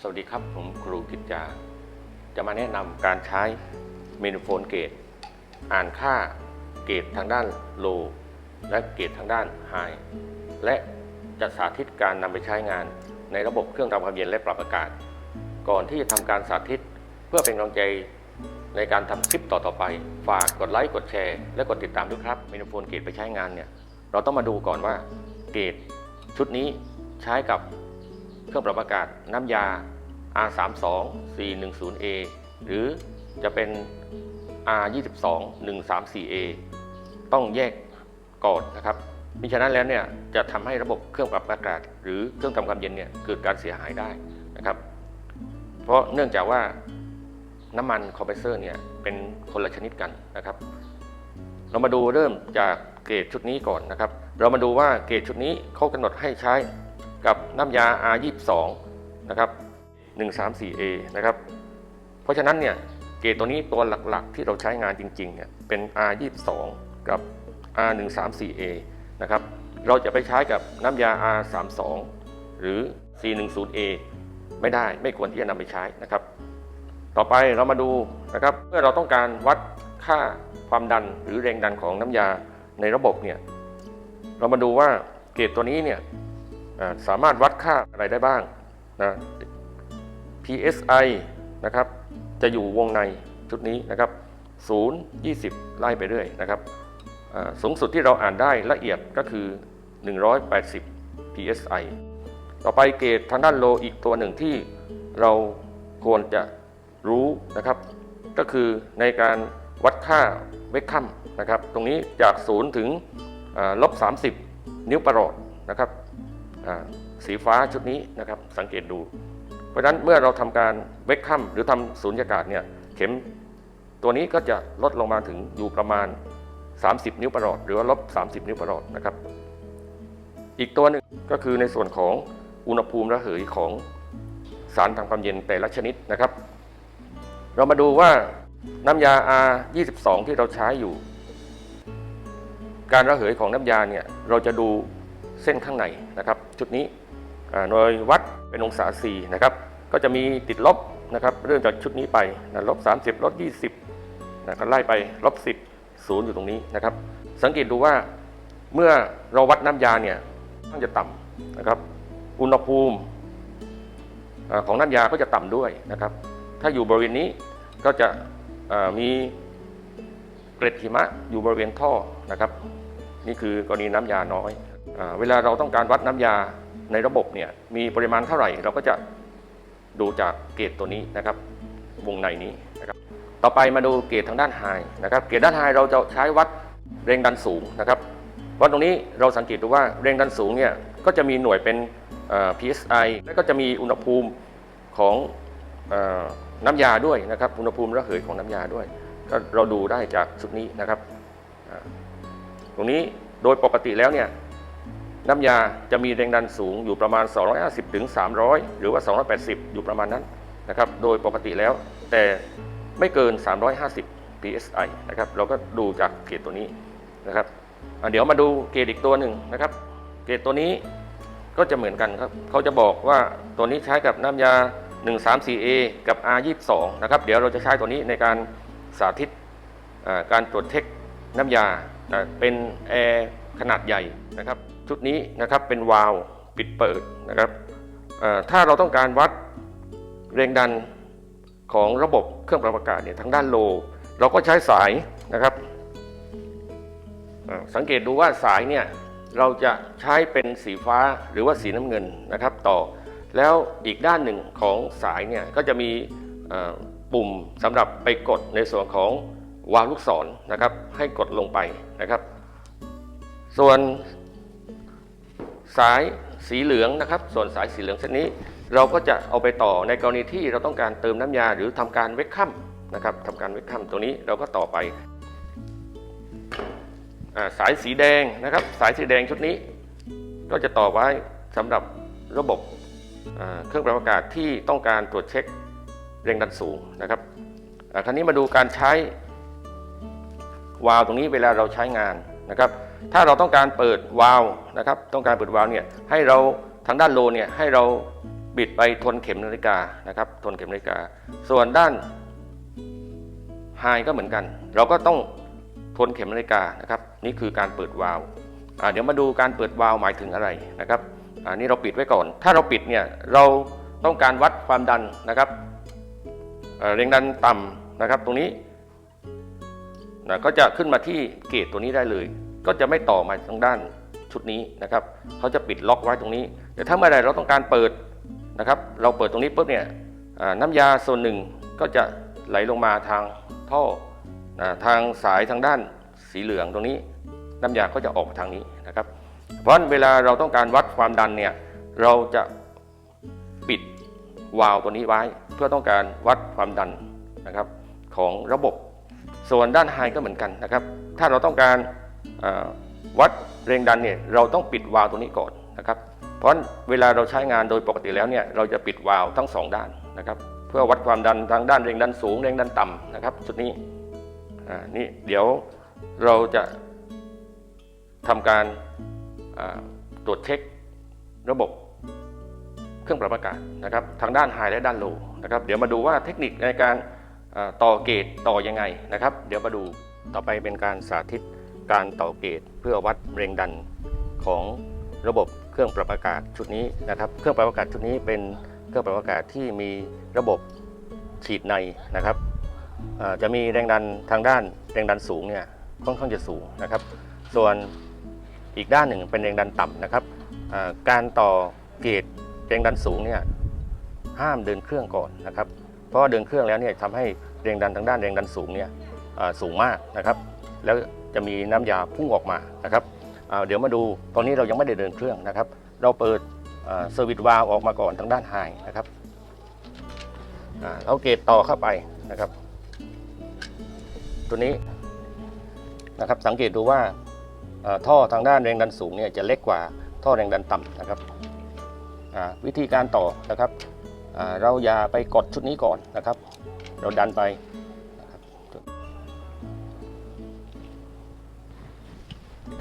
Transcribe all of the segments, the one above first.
สวัสดีครับ ผมครูกิจจา จะมาแนะนำการใช้เมนูโฟนเกต อ่านค่าเกตทางด้านโลและเกตทางด้านไฮและจะสาธิตการนำไปใช้งานในระบบเครื่องทำความเย็นและปรับอากาศ ก่อนที่จะทำการสาธิตเพื่อเป็นกำลังใจในการทำคลิปต่อๆไป ฝากกดไลค์กดแชร์ และกดติดตามด้วยครับเมนูโฟนเกตไปใช้งานเนี่ยเราต้องมาดูก่อนว่าเกตชุดนี้ใช้กับ เครื่องปรับอากาศน้ำยา R32 410A หรือจะเป็น R22 134A ต้องแยกก่อนนะครับมิฉะนั้นแล้วเนี่ยจะทำให้ระบบเครื่องปรับอากาศ หรือเครื่องทำความเย็นเนี่ยเกิดการเสียหายได้นะครับ เพราะเนื่องจากว่าน้ำมันคอมเพรสเซอร์เนี่ยเป็นคนละชนิดกันนะครับ เรามาดูเริ่มจากเกรดชุดนี้ก่อนนะครับ เรามาดูว่าเกรดชุดนี้เขากำหนดให้ใช้ กับน้ำยา R22 นะครับ 134A นะครับ เพราะฉะนั้นเนี่ยเกรดตัวนี้ตัวหลักๆ ที่เราใช้งานจริงๆเนี่ยเป็น R22 กับ R134A นะครับ เราจะไปใช้กับน้ำยา R32 หรือ 410A ไม่ได้ไม่ควรที่จะนำไปใช้นะครับ ต่อไปเรามาดูนะครับเมื่อเราต้องการวัดค่าความดันหรือแรงดันของน้ำยาในระบบเนี่ยเรามาดูว่าเกจตัวนี้เนี่ย สามารถวัดค่าอะไรได้บ้างนะ PSI นะครับจะอยู่วงในชุดนี้นะครับ 0 20 ไล่ไปเรื่อยนะครับสูงสุดที่เราอ่านได้ละเอียดก็คือ 180 PSI ต่อไปเกจทางด้านโลอีกตัวหนึ่งที่เราควรจะรู้นะครับ ก็คือในการวัดค่าเวกคัมนะครับ ตรงนี้จาก 0 ถึงอ่าลบ 30 นิ้วประหลอดนะครับ สีฟ้าชุดนี้นะครับสังเกตดู เพราะฉะนั้นเมื่อเราทำการเวกคัมหรือทำสูญญากาศเนี่ยเข็มตัวนี้ก็จะลดลงมาถึงอยู่ประมาณ 30 นิ้วประหลอด หรือว่าลบ 30 นิ้วประหลอดนะครับ อีกตัวหนึ่งก็คือในส่วนของอุณหภูมิระเหยของสารทำความเย็นแต่ละชนิดนะครับ เรามาดูว่าน้ำยา R22 ที่เราใช้อยู่ การระเหยของน้ำยาเนี่ยเราจะดู เส้นข้างในนะครับชุดนี้อ่าโดยวัดเป็นองศา C นะครับ ก็จะมีติดลบนะครับเริ่มจากชุดนี้ไปนะลบ 30 ลบ 20นะก็ไล่ไปลบ 10ศูนย์อยู่ตรงนี้นะครับ สังเกตดูว่าเมื่อเราวัดน้ำยาเนี่ยค่อนข้างจะต่ำนะครับ อุณหภูมิของน้ำยาก็จะต่ำด้วยนะครับ ถ้าอยู่บริเวณนี้ก็จะมีเกล็ดหิมะอยู่บริเวณท่อนะครับ นี่คือกรณีน้ำยาน้อย เวลาเราต้องการวัดน้ำยาในระบบเนี่ยมีปริมาณเท่าไหร่ เราก็จะดูจากเกจตัวนี้นะครับวงในนี้นะครับต่อไปมาดูเกจทางด้านไฮนะครับเกจด้านไฮเราจะใช้วัดแรงดันสูงนะครับวัดตรงนี้เราสังเกตดูว่าแรงดันสูงเนี่ยก็จะมีหน่วยเป็น PSI แล้วก็จะมีอุณหภูมิของอน้ำยาด้วยนะครับ อุณหภูมิระเหยของน้ำยาด้วย ก็เราดูได้จากชุดนี้นะครับ ตรงนี้โดยปกติแล้วเนี่ย น้ำยาจะมีแรงดันสูงอยู่ประมาณ 250ถึง300 หรือว่า 280 อยู่ประมาณนั้นนะครับโดยปกติแล้ว แต่ไม่เกิน 350 psi นะครับเราก็ดูจากเกจตัวนี้นะครับเดี๋ยวมาดูเกจอีกตัวหนึ่งนะครับ เกจตัวนี้ก็จะเหมือนกันครับเขาจะบอกว่าตัวนี้ใช้กับน้ำยา 134A กับ R22 นะครับเดี๋ยวเราจะใช้ตัวนี้ในการสาธิตการตรวจเช็คน้ำยาเป็นแอร์ขนาดใหญ่นะครับ ชุดนี้นะครับเป็นวาล์วปิดเปิดนะครับถ้าเราต้องการวัดแรงดันของระบบเครื่องปรับอากาศเนี่ยทางด้านโล เราก็ใช้สายนะครับ สังเกตดูว่าสายเนี่ยเราจะใช้เป็นสีฟ้าหรือว่าสีน้ำเงินนะครับ ต่อแล้วอีกด้านหนึ่งของสายเนี่ยก็จะมีปุ่มสำหรับไปกดในส่วนของวาลลูกศรนะครับ ให้กดลงไปนะครับ ส่วน สายสีเหลืองนะครับ ส่วนสายสีเหลืองเส้นนี้ เราก็จะเอาไปต่อในกรณีที่เราต้องการเติมน้ำยาหรือทำการเวกคัมนะครับทำการเวกคัมตัวนี้เราก็ต่อไปสายสีแดงนะครับ สายสีแดงชุดนี้ ก็จะต่อไว้สำหรับระบบเครื่องปรับอากาศที่ต้องการตรวจเช็คแรงดันสูงนะครับคราวนี้มาดูการใช้วาล์วตรงนี้เวลาเราใช้งานนะครับ ถ้าเราต้องการเปิดวาล์วนะครับต้องการเปิดวาล์วเนี่ยให้เราทางด้านโลเนี่ยให้เราบิดไปทนเข็มนาฬิกานะครับทนเข็มนาฬิกา ส่วนด้านไฮก็เหมือนกัน เราก็ต้องทนเข็มนาฬิกานะครับนี่คือการเปิดวาล์วเดี๋ยวมาดูการเปิดวาล์วหมายถึงอะไรนะครับอันนี้เราปิดไว้ก่อน ถ้าเราปิดเนี่ยเราต้องการวัดความดันนะครับเอ่งดันต่ำนะครับตรงนี้นะก็จะขึ้นมาที่เกจตัวนี้ได้เลย ก็จะไม่ต่อมาทางด้านชุดนี้นะครับเขาจะปิดล็อกไว้ตรงนี้ แต่ถ้าเมื่อใดเราต้องการเปิดนะครับ เราเปิดตรงนี้ปุ๊บเนี่ยน้ำยาส่วนหนึ่งก็จะไหลลงมาทางท่อนะทางสายทางด้านสีเหลืองตรงนี้ น้ำยาก็จะออกมาทางนี้นะครับ เพราะเวลาเราต้องการวัดความดันเนี่ยเราจะปิดวาล์วตัวนี้ไว้ เพื่อต้องการวัดความดันนะครับของระบบ ส่วนด้านไฮก็เหมือนกันนะครับ ถ้าเราต้องการ วัดแรงดันเนี่ยเราต้องปิดวาล์วตัวนี้ก่อนนะครับเพราะเวลาเราใช้งานโดยปกติแล้วเนี่ยเราจะปิดวาล์วทั้งสองด้านนะครับเพื่อวัดความดันทางด้านแรงดันสูงแรงดันต่ำนะครับจุดนี้นี่เดี๋ยวเราจะทำการตรวจเช็คระบบเครื่องปรับอากาศนะครับทางด้านไฮและด้านโลนะครับเดี๋ยวมาดูว่าเทคนิคในการต่อเกตต่อยังไงนะครับ เดี๋ยวมาดูต่อไปเป็นการสาธิต การต่อเกตเพื่อวัดแรงดันของระบบเครื่องปรับอากาศชุดนี้นะครับ เครื่องปรับอากาศชุดนี้เป็นเครื่องปรับอากาศที่มีระบบฉีดในนะครับจะมีแรงดันทางด้านแรงดันสูงเนี่ยค่อนข้างจะสูงนะครับ ส่วนอีกด้านหนึ่งเป็นแรงดันต่ำนะครับการต่อเกตแรงดันสูงเนี่ยห้ามเดินเครื่องก่อนนะครับ เพราะว่าเดินเครื่องแล้วเนี่ยทำให้แรงดันทางด้านแรงดันสูงเนี่ยสูงมากนะครับ แล้ว จะมีน้ำยาพุ่งออกมานะครับเดี๋ยวมาดูตอนนี้เรายังไม่ได้เดินเครื่องนะครับ เราเปิดเซอร์วิสวาลออกมาก่อนทางด้านไฮนะครับเราเกตต่อเข้าไปนะครับ ตัวนี้นะครับสังเกตดูว่าท่อทางด้านแรงดันสูงเนี่ยจะเล็กกว่าท่อแรงดันต่ำนะครับวิธีการต่อนะครับเราอย่าไปกดชุดนี้ก่อนนะครับ เราดันไป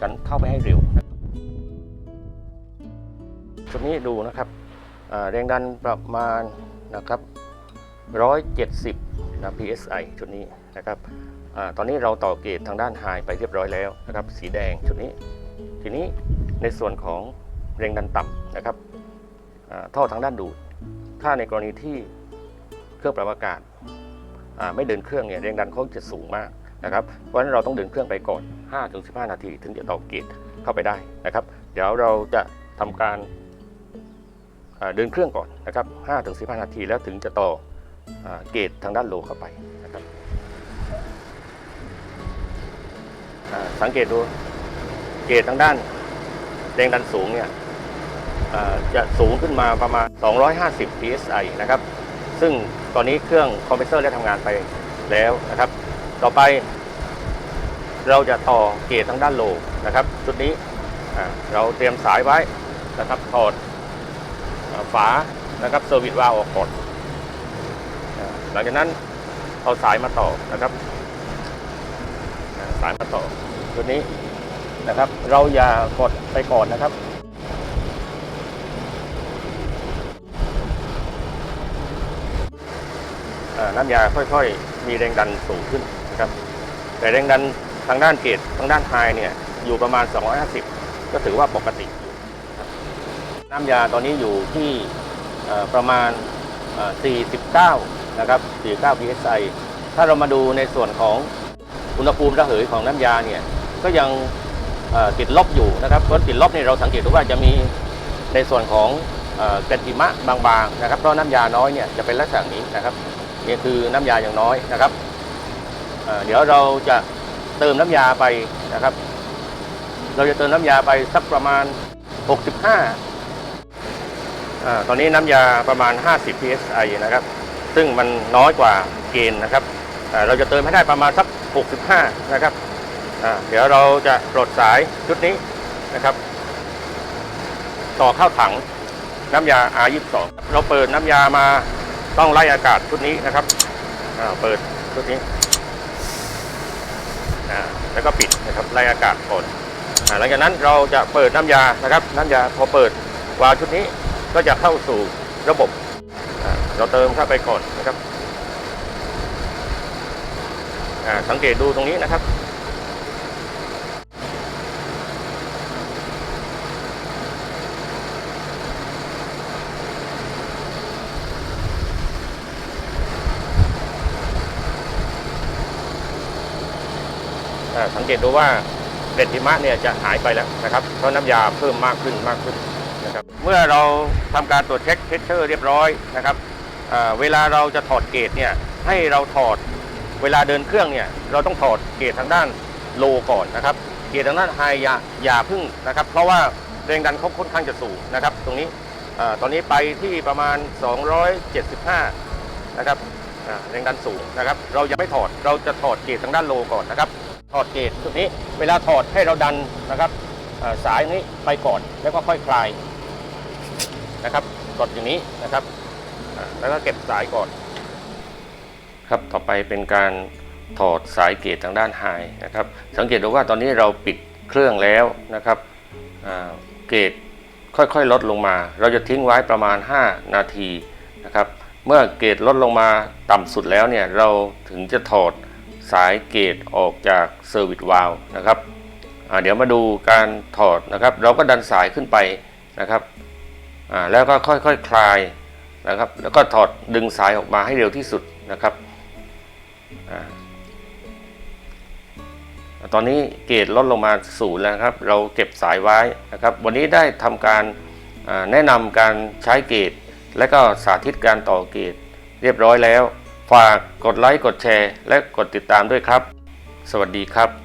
กันเข้าไปให้เร็วนะครับชุดนี้ดูนะครับแรงดันประมาณนะครับ170นะ psi ชุดนี้นะครับอตอนนี้เราต่อเกจทางด้านไฮไปเรียบร้อยแล้วนะครับ สีแดงชุดนี้ ทีนี้ในส่วนของแรงดันต่ำนะครับท่อทางด้านดูด ถ้าในกรณีที่เครื่องปรับอากาศไม่เดินเครื่องเนี่ยแรงดันเขาจะสูงมาก นะครับเพราะฉะนั้นเราต้องเดินเครื่องไปก่อน 5-15 นาที ถึงจะต่อเกตเข้าไปได้นะครับ เดี๋ยวเราจะทำการเดินเครื่องก่อนนะครับ5-15 นาทีแล้วถึงจะต่ออเกตทางด้านโลเข้าไปนะครับสังเกตดูเกตทางด้านแรงดันสูงเนี่ยจะสูงขึ้นมาประมาณ 250 psi นะครับ ซึ่งตอนนี้เครื่องคอมเพรสเซอร์ได้ทำงานไปแล้วนะครับ ต่อไป เราจะต่อเกจทางด้านโลนะครับชุดนี้เราเตรียมสายไว้นะครับถอดฝานะครับเซอร์วิสวาล์วออกก่อนหลังจากนั้นเอาสายมาต่อนะครับ สายมาต่อชุดนี้นะครับ เราอย่ากดไปก่อนนะครับน้ำยาค่อยๆ มีแรงดันสูงขึ้นนะครับ แต่แรงดัน ทางด้านเกตทางด้านไฮเนี่ยอยู่ประมาณ 250 ก็ถือว่าปกติอยู่น้ำยาตอนนี้อยู่ที่ประมาณ 49 นะครับ 49 psi ถ้าเรามาดูในส่วนของอุณหภูมิระเหยของน้ำยาเนี่ยก็ยังติดลบอยู่นะครับเพราะติดลบเนี่ยเราสังเกตดูว่าจะมีในส่วนของเกล็ดหิมะบางๆนะครับเพราะน้ำยาน้อยเนี่ยจะเป็นลักษณะนี้นะครับนี่คือน้ำยาอย่างน้อยนะครับเดี๋ยวเราจะ เติมน้ำยาไปนะครับ เราจะเติมน้ำยาไปสักประมาณ 65อ่าตอนนี้น้ำยาประมาณ 50 psi นะครับ ซึ่งมันน้อยกว่าเกณฑ์นะครับอ่าเราจะเติมให้ได้ประมาณสัก 65 นะครับอ่าเดี๋ยวเราจะปลดสายชุดนี้นะครับ ต่อเข้าถังน้ำยา R22 เราเปิดน้ำยามาต้องไล่อากาศชุดนี้นะครับอ่าเปิดชุดนี้ แล้วก็ปิดนะครับไล่อากาศก่อนหลังจากนั้นเราจะเปิดน้ำยานะครับ น้ำยาพอเปิดวาล์วชุดนี้ก็จะเข้าสู่ระบบ เราเติมเข้าไปก่อนนะครับอาสังเกตดูตรงนี้นะครับ สังเกตดูว่าเกล็ดหิมะเนี่ยจะหายไปแล้วนะครับเพราะน้ำยาเพิ่มมากขึ้นมากขึ้นนะครับเมื่อเราทำการตรวจเช็คเทสเชอร์เรียบร้อยนะครับเวลาเราจะถอดเกจเนี่ยให้เราถอดเวลาเดินเครื่องเนี่ยเราต้องถอดเกจทางด้านโลก่อนนะครับ เกจทางด้านไฮอย่าอย่าพึ่งนะครับ เพราะว่าแรงดันเขาค่อนข้างจะสูงนะครับ ตรงนี้ตอนนี้ไปที่ประมาณ 275 นะครับแรงดันสูงนะครับ เรายังไม่ถอดเราจะถอดเกจทางด้านโลก่อนนะครับ อดเกจชุดนี้เวลาถอดให้เราดันนะครับสายนี้ไปก่อนแล้วก็ค่อยคลายนะครับกดอย่างนี้นะครับแล้วก็เก็บสายก่อน ครับต่อไปเป็นการถอดสายเกจทางด้านไฮนะครับ สังเกตดูว่าตอนนี้เราปิดเครื่องแล้วนะครับเกจค่อยๆลดลงมา เราจะทิ้งไว้ประมาณ 5 นาทีนะครับ เมื่อเกจลดลงมาต่ำสุดแล้วเนี่ยเราถึงจะถอด สายเกจออกจากเซอร์วิสวาลนะครับเดี๋ยวมาดูการถอดนะครับ เราก็ดันสายขึ้นไปนะครับแล้วก็ค่อยๆคคลายนะครับ แล้วก็ถอดดึงสายออกมาให้เร็วที่สุดนะครับอตอนนี้เกจลดลงมาศูนย์แล้วครับ เราเก็บสายไว้นะครับ วันนี้ได้ทำการแนะนำการใช้เกจและก็สาธิตการต่อเกตเรียบร้อยแล้ว ฝากกดไลค์กดแชร์ และกดติดตามด้วยครับ สวัสดีครับ